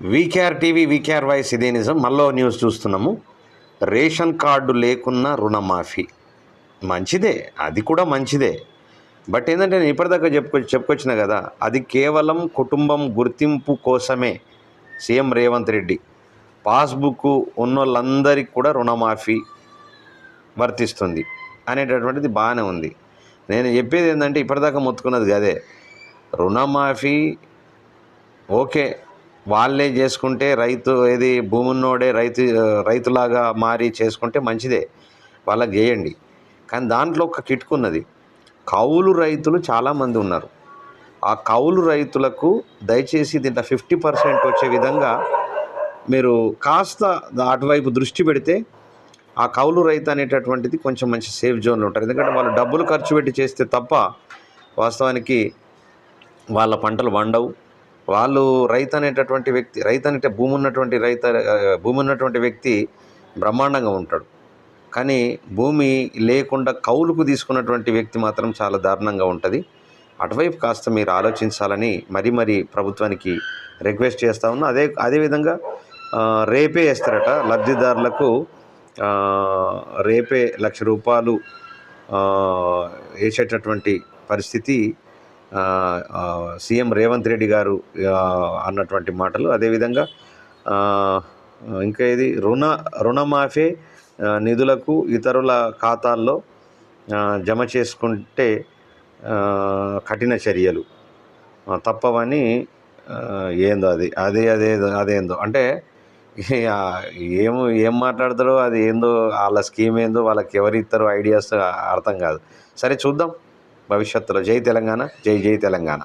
VKR TV VKR voice ఇదే నిజం. మళ్ళీ న్యూస్ చూస్తున్నాము. రేషన్ కార్డు లేకున్నా రుణమాఫీ. మంచిదే. అది కూడా మంచిదే. బట్ ఏంటంటే నేను ఇప్పటిదాకా చెప్పుకొ చెప్పుకొచ్చిన కదా అది కేవలం కుటుంబం గుర్తింపు కోసమే. సీఎం రేవంత్ రెడ్డి పాస్బుక్ ఉన్న వాళ్ళందరికీ కూడా రుణమాఫీ వర్తిస్తుంది అనేటటువంటిది బాగానే ఉంది. నేను చెప్పేది ఏంటంటే ఇప్పటిదాకా మొత్తుకున్నది అదే. రుణమాఫీ ఓకే. వాళ్ళే చేసుకుంటే రైతు ఏది భూమి ఉన్నోడే రైతు రైతులాగా మారి చేసుకుంటే మంచిదే. వాళ్ళకి చేయండి. కానీ దాంట్లో ఒక కిట్టుకున్నది కౌలు రైతులు చాలామంది ఉన్నారు. ఆ కౌలు రైతులకు దయచేసి దీంట్లో ఫిఫ్టీ పర్సెంట్ వచ్చే విధంగా మీరు కాస్త అటువైపు దృష్టి పెడితే ఆ కౌలు రైతు అనేటటువంటిది కొంచెం మంచి సేఫ్ జోన్లో ఉంటారు. ఎందుకంటే వాళ్ళు డబ్బులు ఖర్చు పెట్టి చేస్తే తప్ప వాస్తవానికి వాళ్ళ పంటలు వండవు. వాళ్ళు రైతు అనేటటువంటి వ్యక్తి రైతు అంటే భూమి ఉన్నటువంటి రైత భూమి ఉన్నటువంటి వ్యక్తి బ్రహ్మాండంగా ఉంటాడు. కానీ భూమి లేకుండా కౌలుకు తీసుకున్నటువంటి వ్యక్తి మాత్రం చాలా దారుణంగా ఉంటుంది. అటువైపు కాస్త మీరు ఆలోచించాలని మరీ మరీ ప్రభుత్వానికి రిక్వెస్ట్ చేస్తా ఉన్నా. అదే అదేవిధంగా రేపే వేస్తారట లబ్ధిదారులకు రేపే లక్ష రూపాయలు వేసేటటువంటి పరిస్థితి సీఎం రేవంత్ రెడ్డి గారు అన్నటువంటి మాటలు. అదేవిధంగా ఇంకా ఇది రుణ రుణమాఫీ నిధులకు ఇతరుల ఖాతాల్లో జమ చేసుకుంటే కఠిన చర్యలు. తప్పవని ఏందో అది అదే అదే అదేందో. అంటే ఏమో ఏం మాట్లాడతారో అది ఏందో వాళ్ళ స్కీమ్ ఏందో వాళ్ళకి ఎవరు ఇస్తారో ఐడియాస్ అర్థం కాదు. సరే చూద్దాం. భవిష్యత్తులో. జై తెలంగాణ జై జై తెలంగాణ.